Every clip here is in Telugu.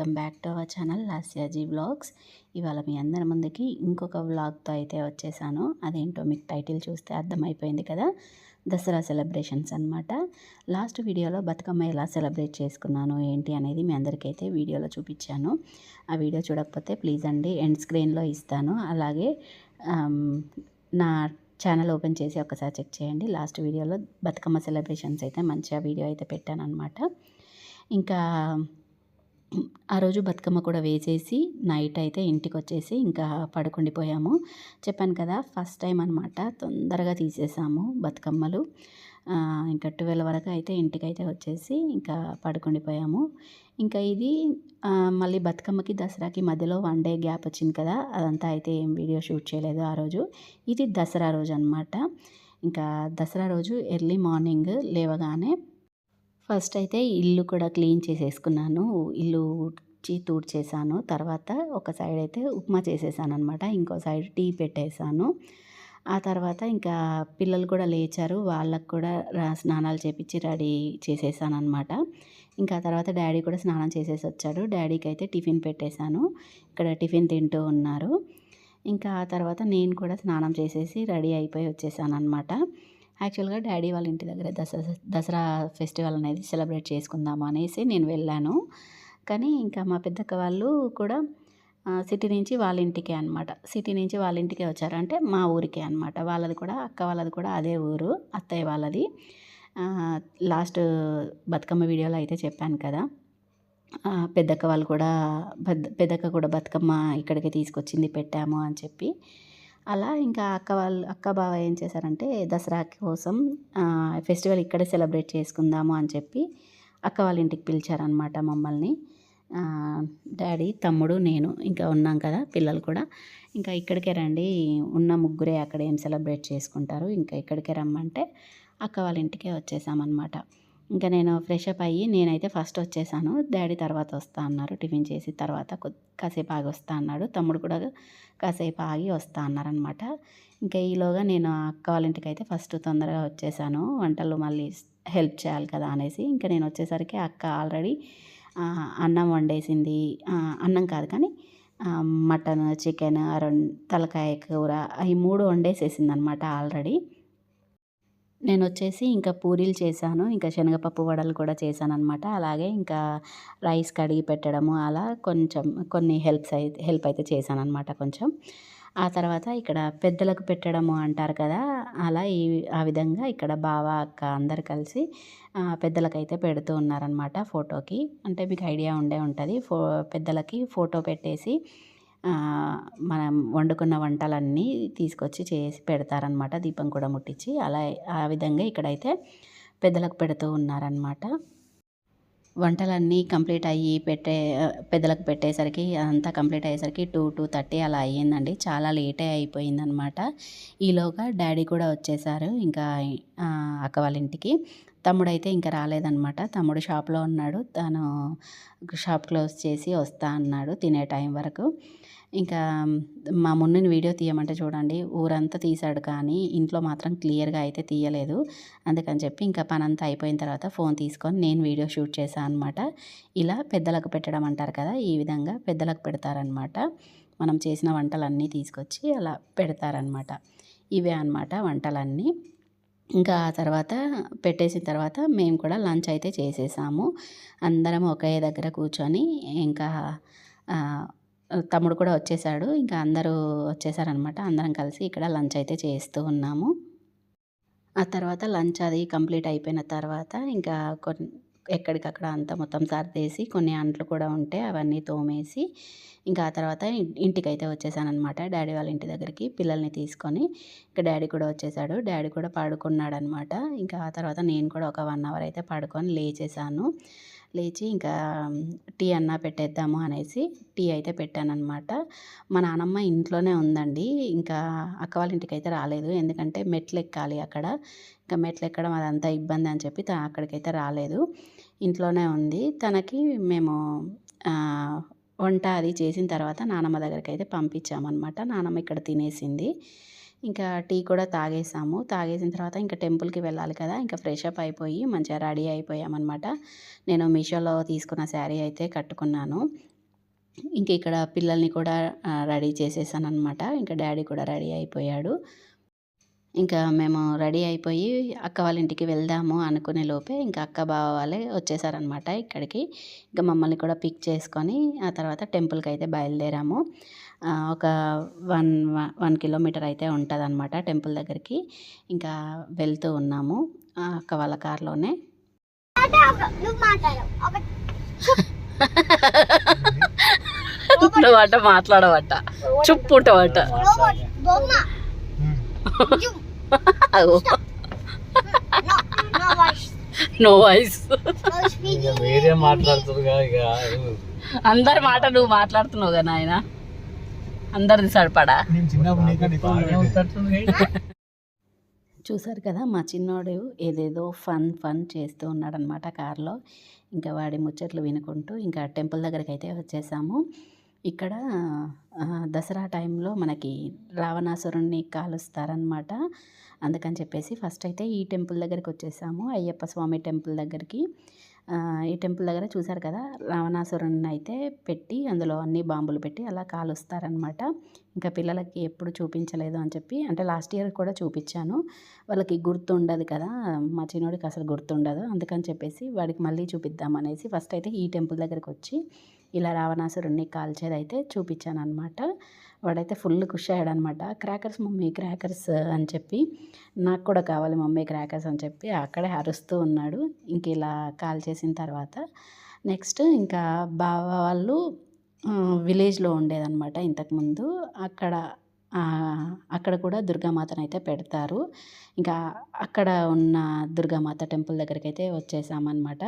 Welcome back to our channel Lasyaji vlogs ఇవాళ మీ అందరి ముందుకి ఇంకొక వ్లాగ్తో అయితే వచ్చేసాను. అదేంటో మీకు టైటిల్ చూస్తే అర్థమైపోయింది కదా? దసరా సెలబ్రేషన్స్ అనమాట లాస్ట్ వీడియోలో బతుకమ్మ ఎలా సెలబ్రేట్ చేసుకున్నాను ఏంటి అనేది మీ అందరికైతే వీడియోలో చూపించాను. ఆ వీడియో చూడకపోతే ప్లీజ్ అండి ఎండ్ స్క్రీన్లో ఇస్తాను. అలాగే నా ఛానల్ ఓపెన్ చేసి ఒకసారి చెక్ చేయండి. లాస్ట్ వీడియోలో బతుకమ్మ సెలబ్రేషన్స్ అయితే మంచిగా వీడియో అయితే పెట్టాను అనమాట ఇంకా ఆ రోజు బతుకమ్మ కూడా వేసేసి నైట్ అయితే ఇంటికి వచ్చేసి ఇంకా పడుకుండిపోయాము. చెప్పాను కదా ఫస్ట్ టైం అనమాట తొందరగా తీసేసాము బతుకమ్మలు. ఇంకా ట్వెల్వ్ వరకు అయితే ఇంటికైతే వచ్చేసి ఇంకా పడుకుండిపోయాము. ఇంకా ఇది మళ్ళీ బతుకమ్మకి దసరాకి మధ్యలో వన్ డే గ్యాప్ వచ్చింది కదా అదంతా అయితే ఏం వీడియో షూట్ చేయలేదు ఆ రోజు. ఇది దసరా రోజు అనమాట ఇంకా దసరా రోజు ఎర్లీ మార్నింగ్ లేవగానే ఫస్ట్ అయితే ఇల్లు కూడా క్లీన్ చేసేసుకున్నాను. ఇల్లు ఊడ్చి తూడ్చేసాను. తర్వాత ఒక సైడ్ అయితే ఉప్మా చేసేసాను అనమాట ఇంకో సైడ్ టీ పెట్టేశాను ఆ తర్వాత ఇంకా పిల్లలు కూడా లేచారు. వాళ్ళకు కూడా స్నానాలు చేపించి రెడీ చేసేసాను అనమాట ఇంకా తర్వాత డాడీ కూడా స్నానం చేసేసి వచ్చాడు. డాడీకి అయితే టిఫిన్ పెట్టేశాను. ఇక్కడ టిఫిన్ తింటూ ఉన్నారు. ఇంకా ఆ తర్వాత నేను కూడా స్నానం చేసేసి రెడీ అయిపోయి వచ్చేసాను అనమాట యాక్చువల్గా డాడీ వాళ్ళ ఇంటి దగ్గర దసరా దసరా ఫెస్టివల్ అనేది సెలబ్రేట్ చేసుకుందాం అనేసి నేను వెళ్ళాను. కానీ ఇంకా మా పెద్దక్క వాళ్ళు కూడా సిటీ నుంచి వాళ్ళ ఇంటికే అనమాట సిటీ నుంచి వాళ్ళ ఇంటికే వచ్చారు. అంటే మా ఊరికే అనమాట వాళ్ళది కూడా అక్క వాళ్ళది కూడా అదే ఊరు అత్తయ్య వాళ్ళది. లాస్ట్ బతుకమ్మ వీడియోలో అయితే చెప్పాను కదా. పెద్దక్క వాళ్ళు కూడా పెద్ద పెద్దక్క కూడా బతుకమ్మ ఇక్కడికి తీసుకొచ్చింది పెట్టాము అని చెప్పి. అలా ఇంకా అక్క వాళ్ళు అక్క బావ ఏం చేశారంటే దసరా కోసం ఫెస్టివల్ ఇక్కడే సెలబ్రేట్ చేసుకుందాము అని చెప్పి అక్క వాళ్ళ ఇంటికి పిలిచారనమాట మమ్మల్ని. డాడీ తమ్ముడు నేను ఇంకా ఉన్నాం కదా పిల్లలు కూడా. ఇంకా ఇక్కడికే రండి ఉన్న ముగ్గురే అక్కడ ఏం సెలబ్రేట్ చేసుకుంటారు ఇంకా ఇక్కడికే రమ్మంటే అక్క వాళ్ళ ఇంటికే వచ్చేసామన్నమాట. ఇంకా నేను ఫ్రెష్ అప్ అయ్యి నేనైతే ఫస్ట్ వచ్చేసాను. డాడీ తర్వాత వస్తా అన్నారు. టిఫిన్ చేసి తర్వాత కాసేపు ఆగి వస్తా అన్నాడు. తమ్ముడు కూడా కాసేపు ఆగి వస్తా అన్నారనమాట ఇంకా ఈలోగా నేను అక్క వాళ్ళ ఇంటికి అయితే ఫస్ట్ తొందరగా వచ్చేసాను. వంటలు మళ్ళీ హెల్ప్ చేయాలి కదా అనేసి ఇంకా నేను వచ్చేసరికి అక్క ఆల్రెడీ అన్నం వండేసింది. అన్నం కాదు కానీ మటన్ చికెన్ రెండు తలకాయ కూర ఈ మూడు వండేసేసింది అనమాట ఆల్రెడీ నేను వచ్చేసి ఇంకా పూరీలు చేశాను. ఇంకా శనగపప్పు వడలు కూడా చేశాను అనమాట అలాగే ఇంకా రైస్ కడిగి పెట్టడము అలా కొంచెం కొన్ని హెల్ప్స్ అయితే హెల్ప్ అయితే చేశాను అనమాట కొంచెం. ఆ తర్వాత ఇక్కడ పెద్దలకు పెట్టడము అంటారు కదా అలా ఈ ఆ విధంగా ఇక్కడ బావ అక్క అందరు కలిసి పెద్దలకైతే పెడుతూ ఉన్నారనమాట ఫోటోకి. అంటే మీకు ఐడియా ఉండే ఉంటుంది. ఫో పెద్దలకి ఫోటో పెట్టేసి మనం వండుకున్న వంటలన్నీ తీసుకొచ్చి చేసి పెడతారనమాట దీపం కూడా ముట్టించి అలా ఆ విధంగా ఇక్కడైతే పెద్దలకు పెడుతూ ఉన్నారనమాట వంటలన్నీ కంప్లీట్ అయ్యి పెట్టే పెద్దలకు పెట్టేసరికి అంతా కంప్లీట్ అయ్యేసరికి టూ టూ థర్టీ అలా అయ్యిందండి. చాలా లేటే అయిపోయిందనమాట ఈలోగా డాడీ కూడా వచ్చేసారు. ఇంకా అక్క వాళ్ళ ఇంటికి. తమ్ముడైతే ఇంకా రాలేదనమాట తమ్ముడు షాప్లో ఉన్నాడు. తను షాప్ క్లోజ్ చేసి వస్తా అన్నాడు తినే టైం వరకు. ఇంకా మా మున్నని వీడియో తీయమంటే చూడండి ఊరంతా తీశాడు కానీ ఇంట్లో మాత్రం క్లియర్గా అయితే తీయలేదు. అందుకని చెప్పి ఇంకా పనంతా అయిపోయిన తర్వాత ఫోన్ తీసుకొని నేను వీడియో షూట్ చేశాను అనమాట ఇలా పెద్దలకు పెట్టడం అంటారు కదా ఈ విధంగా పెద్దలకు పెడతారనమాట మనం చేసిన వంటలన్నీ తీసుకొచ్చి అలా పెడతారనమాట ఇవే అనమాట వంటలన్నీ. ఇంకా ఆ తర్వాత పెట్టేసిన తర్వాత మేము కూడా లంచ్ అయితే చేసేసాము. అందరం ఒకే దగ్గర కూర్చొని ఇంకా తమ్ముడు కూడా వచ్చేసాడు. ఇంకా అందరూ వచ్చేసారనమాట అందరం కలిసి ఇక్కడ లంచ్ అయితే చేస్తూ ఉన్నాము. ఆ తర్వాత లంచ్ అది కంప్లీట్ అయిపోయిన తర్వాత ఇంకా కొన్ని ఎక్కడికక్కడ అంతా మొత్తం సర్దేసి కొన్ని అంట్లు కూడా ఉంటే అవన్నీ తోమేసి ఇంకా ఆ తర్వాత ఇంటికైతే వచ్చేసానమాట డాడీ వాళ్ళ ఇంటి దగ్గరికి పిల్లల్ని తీసుకొని ఇంకా డాడీ కూడా వచ్చేసాడు. డాడీ కూడా పడుకున్నాడు అనమాట ఇంకా ఆ తర్వాత నేను కూడా ఒక వన్ అవర్ అయితే పడుకొని లేచేసాను. లేచి ఇంకా టీ అన్నా పెట్టేద్దాము అనేసి టీ అయితే పెట్టానమాట మా నానమ్మ ఇంట్లోనే ఉందండి. ఇంకా అక్క వాళ్ళ ఇంటికి అయితే రాలేదు. ఎందుకంటే మెట్లు ఎక్కాలి అక్కడ. ఇంకా మెట్లు ఎక్కడం అదంతా ఇబ్బంది అని చెప్పి తను అక్కడికైతే రాలేదు. ఇంట్లోనే ఉంది. తనకి మేము వంట అది చేసిన తర్వాత నానమ్మ దగ్గరికి అయితే పంపించామన్నమాట. నానమ్మ ఇక్కడ తినేసింది. ఇంకా టీ కూడా తాగేసాము. తాగేసిన తర్వాత ఇంకా టెంపుల్కి వెళ్ళాలి కదా ఇంకా ఫ్రెష్ అప్ అయిపోయి మంచిగా రెడీ అయిపోయామన్నమాట. నేను మీషోలో తీసుకున్న శారీ అయితే కట్టుకున్నాను. ఇంక ఇక్కడ పిల్లల్ని కూడా రెడీ చేసేసాను అనమాట ఇంకా డాడీ కూడా రెడీ అయిపోయాడు. ఇంకా మేము రెడీ అయిపోయి అక్క వాళ్ళ ఇంటికి వెళ్దాము అనుకునే లోపే ఇంకా అక్క బావ వాళ్ళే వచ్చేసారనమాట ఇక్కడికి. ఇంకా మమ్మల్ని కూడా పిక్ చేసుకొని ఆ తర్వాత టెంపుల్కి అయితే బయలుదేరాము. ఒక వన్ వన్ కిలోమీటర్ అయితే ఉంటుంది అనమాట టెంపుల్ దగ్గరికి. ఇంకా వెళ్తూ ఉన్నాము ఆ, అక్క వాళ్ళ కార్లోనే. నువ్వు మాట్లాడవు ఒక నువ్వట మాట్లాడవట. చుప్పుటవట. నా వాయిస్. అందరి మాట నువ్వు మాట్లాడుతున్నావు కదా నాయన? అందరిది సరిపడా? చూసారు కదా మా చిన్నోడు ఏదేదో ఫన్ ఫన్ చేస్తూ ఉన్నాడనమాట కార్లో. ఇంకా వాడి ముచ్చట్లు వినుకుంటూ ఇంకా టెంపుల్ దగ్గరికి అయితే వచ్చేసాము. ఇక్కడ దసరా టైంలో మనకి రావణాసురుణ్ణి కాలుస్తారనమాట అందుకని చెప్పేసి ఫస్ట్ అయితే ఈ టెంపుల్ దగ్గరికి వచ్చేసాము అయ్యప్ప స్వామి టెంపుల్ దగ్గరికి. ఈ టెంపుల్ దగ్గర చూశారు కదా? రావణాసురుణ్ణి అయితే పెట్టి అందులో అన్ని బాంబులు పెట్టి అలా కాలుస్తారనమాట ఇంకా పిల్లలకి ఎప్పుడు చూపించలేదు అని చెప్పి అంటే లాస్ట్ ఇయర్ కూడా చూపించాను. వాళ్ళకి గుర్తుండదు కదా? మా చిన్నోడికి అసలు గుర్తుండదు. అందుకని చెప్పేసి వాడికి మళ్ళీ చూపిద్దాం అనేసి ఫస్ట్ అయితే ఈ టెంపుల్ దగ్గరికి వచ్చి ఇలా రావణాసురుణ్ణి కాల్చేది అయితే చూపించాను అనమాట వాడైతే ఫుల్ ఖుషి అయ్యాడు అనమాట క్రాకర్స్ మమ్మీ క్రాకర్స్ అని చెప్పి నాకు కూడా కావాలి మమ్మీ క్రాకర్స్ అని చెప్పి అక్కడే అరుస్తూ ఉన్నాడు. ఇంక ఇలా కాల్ చేసిన తర్వాత నెక్స్ట్ ఇంకా బావ వాళ్ళు విలేజ్లో ఉండేదన్నమాట ఇంతకుముందు. అక్కడ అక్కడ కూడా దుర్గామాతను అయితే పెడతారు. ఇంకా అక్కడ ఉన్న దుర్గామాత టెంపుల్ దగ్గరికి అయితే వచ్చేసామన్నమాట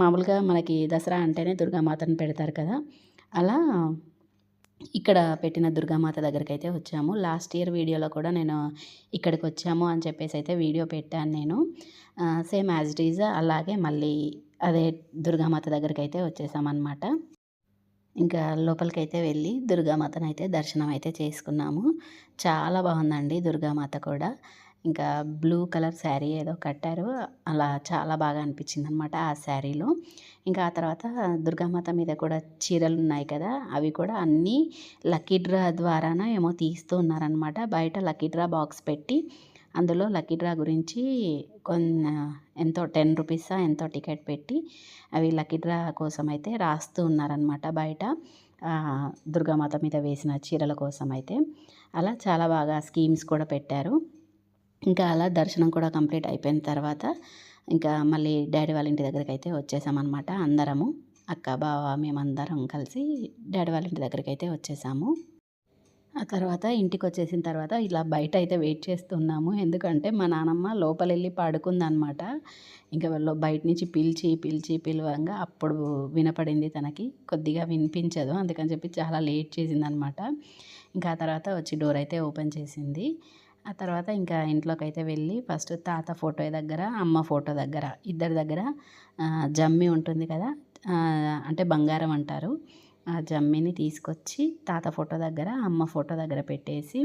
మామూలుగా మనకి దసరా అంటేనే దుర్గామాతను పెడతారు కదా. అలా ఇక్కడ పెట్టిన దుర్గామాత దగ్గరికి అయితే వచ్చాము. లాస్ట్ ఇయర్ వీడియోలో కూడా నేను ఇక్కడికి వచ్చాము అని చెప్పేసి అయితే వీడియో పెట్టాను నేను. సేమ్ యాజ్ ఇట్ ఈజ్ అలాగే మళ్ళీ అదే దుర్గామాత దగ్గరికి అయితే వచ్చేసామన్నమాట. ఇంకా లోపలికి అయితే వెళ్ళి దుర్గామాతను అయితే దర్శనం అయితే చేసుకున్నాము. చాలా బాగుందండి దుర్గామాత కూడా. ఇంకా బ్లూ కలర్ శారీ ఏదో కట్టారు. అలా చాలా బాగా అనిపించింది అనమాట ఆ శారీలో. ఇంకా ఆ తర్వాత దుర్గామాత మీద కూడా చీరలు ఉన్నాయి కదా అవి కూడా అన్నీ లక్కీ డ్రా ద్వారాన ఏమో తీస్తూ ఉన్నారనమాట బయట లక్కీ డ్రా బాక్స్ పెట్టి అందులో లక్కీ డ్రా గురించి కొన్ని ఎంతో టెన్ రూపీసా ఎంతో టికెట్ పెట్టి అవి లక్కీ డ్రా కోసం అయితే రాస్తూ ఉన్నారనమాట బయట. దుర్గామాత మీద వేసిన చీరల కోసం అయితే అలా చాలా బాగా స్కీమ్స్ కూడా పెట్టారు. ఇంకా అలా దర్శనం కూడా కంప్లీట్ అయిపోయిన తర్వాత ఇంకా మళ్ళీ డాడీ వాళ్ళ ఇంటి దగ్గరికి అయితే వచ్చేసామన్నమాట అందరము. అక్క బావ మేమందరం కలిసి డాడీ వాళ్ళ ఇంటి దగ్గరికి అయితే వచ్చేసాము. ఆ తర్వాత ఇంటికి వచ్చేసిన తర్వాత ఇలా బయట అయితే వెయిట్ చేస్తున్నాము. ఎందుకంటే మా నానమ్మ లోపల వెళ్ళి పడుకుందనమాట ఇంకా వాళ్ళు బయట నుంచి పిలిచి పిలిచి పిలవంగా అప్పుడు వినపడింది తనకి. కొద్దిగా వినిపించదు. అందుకని చెప్పి చాలా లేట్ చేసిందనమాట ఇంకా ఆ తర్వాత వచ్చి డోర్ అయితే ఓపెన్ చేసింది. ఆ తర్వాత ఇంకా ఇంట్లోకి అయితే వెళ్ళి ఫస్ట్ తాత ఫోటో దగ్గర అమ్మ ఫోటో దగ్గర ఇద్దరి దగ్గర జమ్మి ఉంటుంది కదా అంటే బంగారం అంటారు. ఆ జమ్మిని తీసుకొచ్చి తాత ఫోటో దగ్గర అమ్మ ఫోటో దగ్గర పెట్టేసి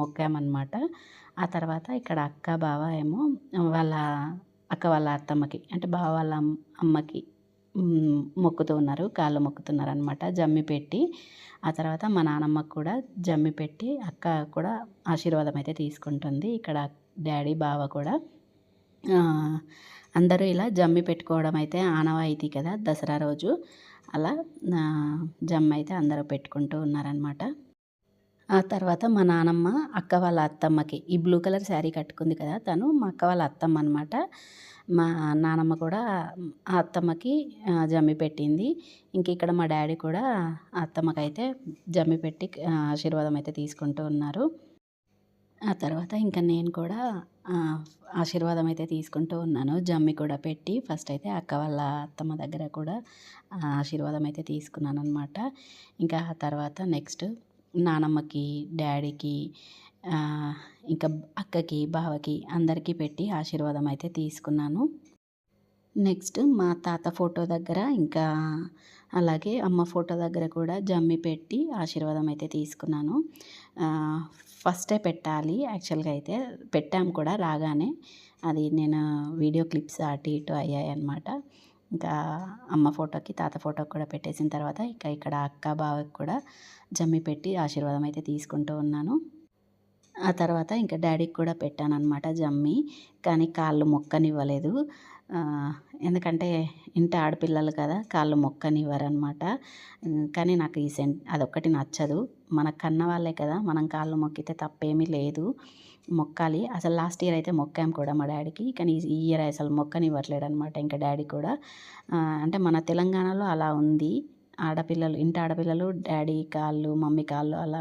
మొక్కామన్నమాట. ఆ తర్వాత ఇక్కడ అక్క బావ ఏమో వాళ్ళ అక్క వాళ్ళ అత్తమ్మకి అంటే బావ వాళ్ళ అమ్మకి మొక్కుతూ ఉన్నారు కాళ్ళు మొక్కుతున్నారు అనమాట జమ్మి పెట్టి. ఆ తర్వాత మా నానమ్మకు కూడా జమ్మి పెట్టి అక్క కూడా ఆశీర్వాదం అయితే తీసుకుంటుంది. ఇక్కడ డాడీ బావ కూడా. అందరూ ఇలా జమ్మి పెట్టుకోవడం అయితే ఆనవాయితీ కదా దసరా రోజు. అలా జమ్మి అయితే అందరూ పెట్టుకుంటూ ఉన్నారనమాట ఆ తర్వాత మా నానమ్మ అక్క వాళ్ళ అత్తమ్మకి ఈ బ్లూ కలర్ శారీ కట్టుకుంది కదా తను మా అక్క వాళ్ళ అత్తమ్మ అనమాట మా నానమ్మ కూడా ఆ అత్తమ్మకి జమ్మి పెట్టింది. ఇంక ఇక్కడ మా డాడీ కూడా అత్తమ్మకైతే జమ్మి పెట్టి ఆశీర్వాదం అయితే తీసుకుంటూ ఉన్నారు. ఆ తర్వాత ఇంకా నేను కూడా ఆశీర్వాదం అయితే తీసుకుంటూ ఉన్నాను. జమ్మి కూడా పెట్టి ఫస్ట్ అయితే అక్క వాళ్ళ అత్తమ్మ దగ్గర కూడా ఆశీర్వాదం అయితే తీసుకున్నాను అనమాట ఇంకా ఆ తర్వాత నెక్స్ట్ నానమ్మకి డాడీకి ఇంకా అక్కకి బావకి అందరికీ పెట్టి ఆశీర్వాదం అయితే తీసుకున్నాను. నెక్స్ట్ మా తాత ఫోటో దగ్గర ఇంకా అలాగే అమ్మ ఫోటో దగ్గర కూడా జమ్మి పెట్టి ఆశీర్వాదం అయితే తీసుకున్నాను. ఫస్టే పెట్టాలి. యాక్చువల్గా అయితే పెట్టాం కూడా రాగానే. అది నేను వీడియో క్లిప్స్ అటు ఇటు అయ్యాయి అనమాట ఇంకా అమ్మ ఫోటోకి తాత ఫోటోకి కూడా పెట్టేసిన తర్వాత ఇక ఇక్కడ అక్క బావకి కూడా జమ్మి పెట్టి ఆశీర్వాదం అయితే తీసుకుంటూ ఉన్నాను. ఆ తర్వాత ఇంకా డాడీకి కూడా పెట్టాను అనమాట జమ్మి. కానీ కాళ్ళు మొక్కనివ్వలేదు. ఎందుకంటే ఇంటి ఆడపిల్లలు కదా కాళ్ళు మొక్కనివ్వరనమాట కానీ నాకు ఈ సెంట్ అదొక్కటి నచ్చదు. మన కన్న వాళ్ళే కదా మనం కాళ్ళు మొక్కితే తప్పేమీ లేదు. మొక్కాలి. అసలు లాస్ట్ ఇయర్ అయితే మొక్కాం కూడా మా డాడీకి. కానీ ఈ ఇయర్ అసలు మొక్కనివ్వట్లేడు అనమాట ఇంకా డాడీ కూడా. అంటే మన తెలంగాణలో అలా ఉంది. ఆడపిల్లలు ఇంటి ఆడపిల్లలు డాడీ కాళ్ళు మమ్మీ కాళ్ళు అలా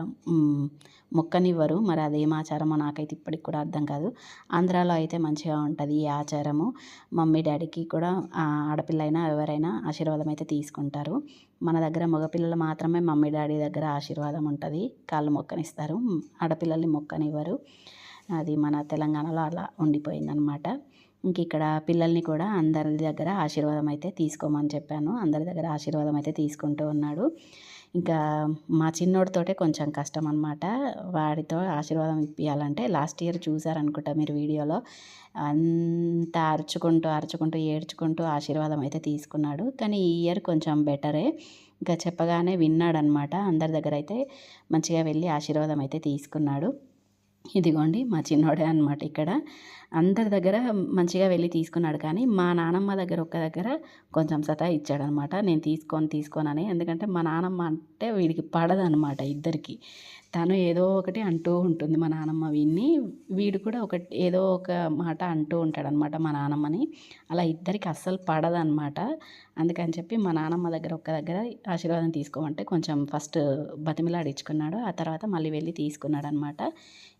మొక్కనివ్వరు. మరి అదేం ఆచారమో నాకైతే ఇప్పటికి కూడా అర్థం కాదు. ఆంధ్రాలో అయితే మంచిగా ఉంటుంది ఈ ఆచారము. మమ్మీ డాడీకి కూడా ఆడపిల్ల అయినా ఎవరైనా ఆశీర్వాదం అయితే తీసుకుంటారు. మన దగ్గర మగపిల్లలు మాత్రమే మమ్మీ డాడీ దగ్గర ఆశీర్వాదం ఉంటుంది. కాళ్ళు మొక్కనిస్తారు. ఆడపిల్లల్ని మొక్కనివ్వరు. అది మన తెలంగాణలో అలా ఉండిపోయిందనమాట. ఇంక ఇక్కడ పిల్లల్ని కూడా అందరి దగ్గర ఆశీర్వాదం అయితే తీసుకోమని చెప్పాను. అందరి దగ్గర ఆశీర్వాదం అయితే తీసుకుంటూ ఉన్నాడు. ఇంకా మా చిన్నోడితోటే కొంచెం కష్టం అనమాట వాడితో ఆశీర్వాదం ఇప్పించాలంటే లాస్ట్ ఇయర్ చూసారనుకుంటా మీరు వీడియోలో. అంత అరుచుకుంటూ అరుచుకుంటూ ఏడ్చుకుంటూ ఆశీర్వాదం అయితే తీసుకున్నాడు. కానీ ఈ ఇయర్ కొంచెం బెటరే. ఇంకా చెప్పగానే విన్నాడనమాట అందరి దగ్గర అయితే మంచిగా వెళ్ళి ఆశీర్వాదం అయితే తీసుకున్నాడు. ఇదిగోండి మా చిన్నోడే అనమాట ఇక్కడ. అందరి దగ్గర మంచిగా వెళ్ళి తీసుకున్నాడు. కానీ మా నానమ్మ దగ్గర ఒక్క దగ్గర కొంచెం సతా ఇచ్చాడనమాట నేను తీసుకొని తీసుకోనని ఎందుకంటే మా నానమ్మ అంటే వీడికి పడదనమాట ఇద్దరికి. తను ఏదో ఒకటి అంటూ ఉంటుంది మా నానమ్మ వీడిని వీడు కూడా ఒక ఏదో ఒక మాట అంటూ ఉంటాడనమాట మా నానమ్మని. అలా ఇద్దరికి అస్సలు పడదనమాట. అందుకని చెప్పి మా నానమ్మ దగ్గర ఒక్క దగ్గర ఆశీర్వాదం తీసుకోమంటే కొంచెం ఫస్ట్ బతిమిలాడించుకున్నాడు. ఆ తర్వాత మళ్ళీ వెళ్ళి తీసుకున్నాడు అనమాట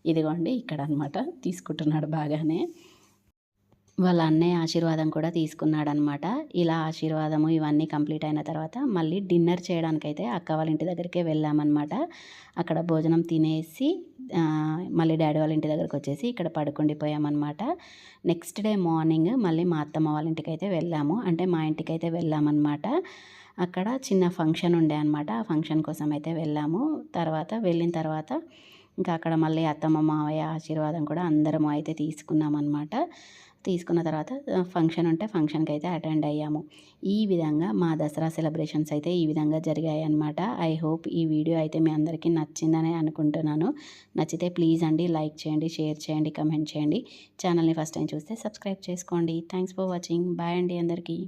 ఇదిగోండి ఇక్కడ అనమాట తీసుకుంటున్నాడు బాగానే. వాళ్ళ అన్నయ్య ఆశీర్వాదం కూడా తీసుకున్నాడనమాట ఇలా ఆశీర్వాదము ఇవన్నీ కంప్లీట్ అయిన తర్వాత మళ్ళీ డిన్నర్ చేయడానికైతే అక్క వాళ్ళ ఇంటి దగ్గరికే వెళ్ళామన్నమాట. అక్కడ భోజనం తినేసి మళ్ళీ డాడీ వాళ్ళ ఇంటి దగ్గరికి వచ్చేసి ఇక్కడ పడుకుండిపోయామన్నమాట నెక్స్ట్ డే మార్నింగ్ మళ్ళీ మా అత్తమ్మ వాళ్ళ ఇంటికి అయితే వెళ్ళాము. అంటే మా ఇంటికి అయితే వెళ్ళామన్నమాట. అక్కడ చిన్న ఫంక్షన్ ఉండే అనమాట ఆ ఫంక్షన్ కోసం అయితే వెళ్ళాము. తర్వాత వెళ్ళిన తర్వాత ఇంకా అక్కడ మళ్ళీ అత్తమ్మ మావయ్య ఆశీర్వాదం కూడా అందరము అయితే తీసుకున్నామన్నమాట. తీసుకున్న తర్వాత ఫంక్షన్ ఉంటే ఫంక్షన్కి అయితే అటెండ్ అయ్యాము. ఈ విధంగా మా దసరా సెలబ్రేషన్స్ అయితే ఈ విధంగా జరిగాయి అనమాట ఐ హోప్ ఈ వీడియో అయితే మీ అందరికీ నచ్చిందని అనుకుంటున్నాను. నచ్చితే ప్లీజ్ అండి లైక్ చేయండి షేర్ చేయండి కమెంట్ చేయండి. ఛానల్ని ఫస్ట్ టైం చూస్తే సబ్స్క్రైబ్ చేసుకోండి. Thanks for watching. బాయ్ అండి అందరికీ.